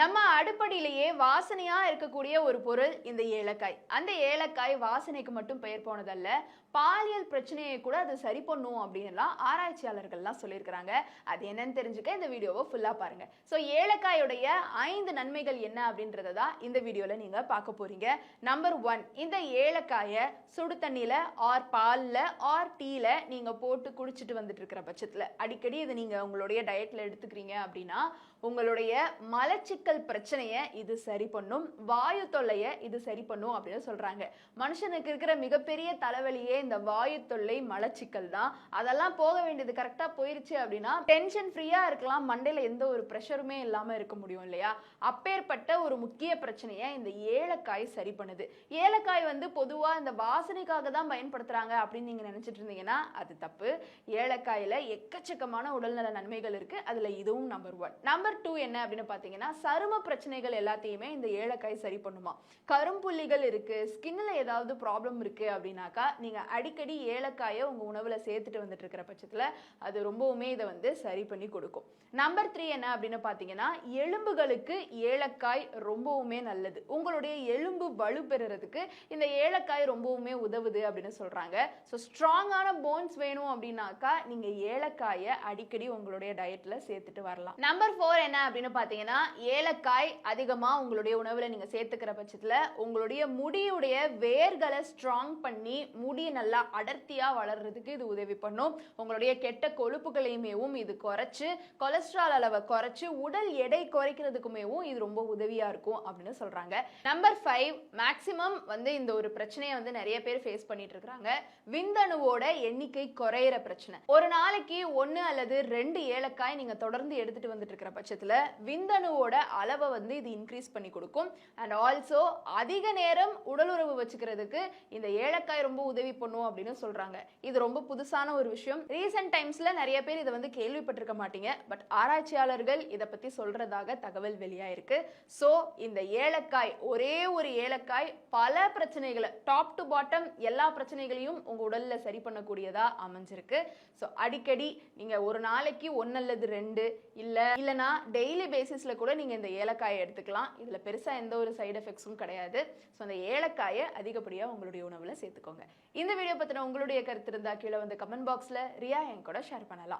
நம்ம அடுப்படியிலேயே வாசனையா இருக்கக்கூடிய ஒரு பொருள் இந்த ஏலக்காய். அந்த ஏலக்காய் வாசனைக்கு மட்டும் பெயர் போனதல்ல பாலியல் பிரச்சனையை கூட அது சரி பண்ணும் அப்படின்லாம் ஆராய்ச்சியாளர்கள்லாம் சொல்லியிருக்கிறாங்க. அது என்னன்னு தெரிஞ்சுக்க இந்த வீடியோவை ஃபுல்லாக பாருங்க. ஸோ ஏலக்காயோடைய ஐந்து நன்மைகள் என்ன அப்படின்றத தான் இந்த வீடியோவில் நீங்கள் பார்க்க போறீங்க. நம்பர் ஒன் இந்த ஏலக்காயை சுடு தண்ணியில் ஆர் பாலில் ஆர் டீல நீங்கள் போட்டு குடிச்சிட்டு வந்துட்டு இருக்கிற பட்சத்தில் அடிக்கடி இதை நீங்கள் உங்களுடைய டயட்டில் எடுத்துக்கிறீங்க அப்படின்னா உங்களுடைய மலச்சிக்கல் பிரச்சனையை இது சரி பண்ணும் வாயு தொல்லையை இது சரி பண்ணும் அப்படின்னு சொல்கிறாங்க மனுஷனுக்கு இருக்கிற மிகப்பெரிய தலைவலியே இந்த வாயு தொல்லை மலச்சிக்கல் தான். அதெல்லாம் போக வேண்டியது கரெக்டாக போயிருச்சு அப்படின்னா டென்ஷன் ஃப்ரீயாக இருக்கலாம். மண்டையில் எந்த ஒரு ப்ரெஷருமே இல்லாமல் இருக்க முடியும் இல்லையா? அப்பேற்பட்ட ஒரு முக்கிய பிரச்சனையை இந்த ஏலக்காய் சரி பண்ணுது. ஏலக்காய் வந்து பொதுவாக இந்த வாசனைக்காக தான் பயன்படுத்துகிறாங்க அப்படின்னு நீங்கள் நினச்சிட்டு இருந்தீங்கன்னா அது தப்பு. ஏலக்காயில் எக்கச்சக்கமான உடல்நல நன்மைகள் இருக்குது அதில் இதுவும் நம்பர் ஒன் நம்பர் டூ என்ன அப்படின்னு பார்த்தீங்கன்னா சரும பிரச்சனைகள் எல்லாத்தையுமே இந்த ஏலக்காய் சரி பண்ணுமா? கரும்புள்ளிகள் இருக்கு ஸ்கின்ல ஏதாவது ப்ராப்ளம் இருக்கு அப்படின்னாக்கா நீங்க அடிக்கடி ஏலக்காயை உங்க உணவுல சேர்த்துட்டு வந்துட்டு இருக்கிற பட்சத்துல அது ரொம்பவுமே இதை வந்து சரி பண்ணி கொடுக்கும். நம்பர் த்ரீ என்ன அப்படின்னு பாத்தீங்கன்னா எலும்புகளுக்கு ஏலக்காய் ரொம்பவுமே நல்லது. உங்களுடைய எலும்பு வலு பெறுறதுக்கு இந்த ஏலக்காய் ரொம்பவுமே உதவுது அப்படின்னு சொல்றாங்க. ஸோ ஸ்ட்ராங்கான போன்ஸ் வேணும் அப்படின்னாக்கா நீங்க ஏலக்காயை அடிக்கடி உங்களுடைய டயட்ல சேர்த்துட்டு வரலாம். நம்பர் ஃபோர் என்ன அப்படின்னு பாத்தீங்கன்னா ஏலக்காய் அதிகமாக உங்களுடைய உணவில் நீங்கள் சேர்த்துக்கிற பட்சத்தில் உங்களுடைய முடியுடைய வேர்களை ஸ்ட்ராங் பண்ணி முடியை நல்லா அடர்த்தியாக வளர்றதுக்கு இது உதவி பண்ணும். உங்களுடைய கெட்ட கொழுப்புகளையுமேவும் இது குறைச்சி கொலஸ்ட்ரால் அளவை குறைச்சி உடல் எடை குறைக்கிறதுக்குமேவும் இது ரொம்ப உதவியாக இருக்கும் அப்படின்னு சொல்கிறாங்க நம்பர் ஃபைவ் மேக்சிமம் வந்து இந்த ஒரு பிரச்சனையை வந்து நிறைய பேர் ஃபேஸ் பண்ணிட்டு இருக்கிறாங்க விந்தணுவோட எண்ணிக்கை குறையிற பிரச்சனை. ஒரு நாளைக்கு ஒன்று அல்லது ரெண்டு ஏலக்காய் நீங்கள் தொடர்ந்து எடுத்துட்டு வந்துட்டு இருக்கிற பட்சத்தில் விந்தணுவோட அளவை வந்து இது இன்க்ரீஸ் பண்ணி கொடுக்கும். அண்ட் ஆல்சோ அதிக நேரம் உடலுறவு வச்சுக்கிறதுக்கு இந்த ஏலக்காய் ரொம்ப உதவி பண்ணும் அப்படின்னு சொல்றாங்க. இது ரொம்ப புதுசான ஒரு விஷயம். ரீசெண்ட் டைம்ஸ்ல நிறைய பேர் இதை வந்து கேள்விப்பட்டிருக்க மாட்டீங்க. பட் ஆராய்ச்சியாளர்கள் இதை பத்தி சொல்றதாக தகவல் வெளியாயிருக்கு. ஸோ இந்த ஏலக்காய் ஒரே ஒரு ஏலக்காய் பல பிரச்சனைகளை டாப் டு பாட்டம் எல்லா பிரச்சனைகளையும் உங்க உடல்ல சரி பண்ணக்கூடியதா அமைஞ்சிருக்கு. ஸோ அடிக்கடி நீங்க ஒரு நாளைக்கு ஒன்னு அல்லது ரெண்டு இல்ல இல்லைன்னா டெய்லி பேசிஸ்ல கூட நீங்க இந்த ஏலக்காயை எடுத்துக்கலாம். இதில் பெருசாக எந்த ஒரு சைடு எஃபெக்ட்ஸும் கிடையாது. ஸோ அந்த ஏலக்காயை அதிகப்படியாக உங்களுடைய உணவில் சேர்த்துக்கோங்க. இந்த வீடியோ பற்றின உங்களுடைய கருத்து இருந்தால் கீழே வந்து கமெண்ட் பாக்ஸில் ரியா என் கூட ஷேர் பண்ணலாம்.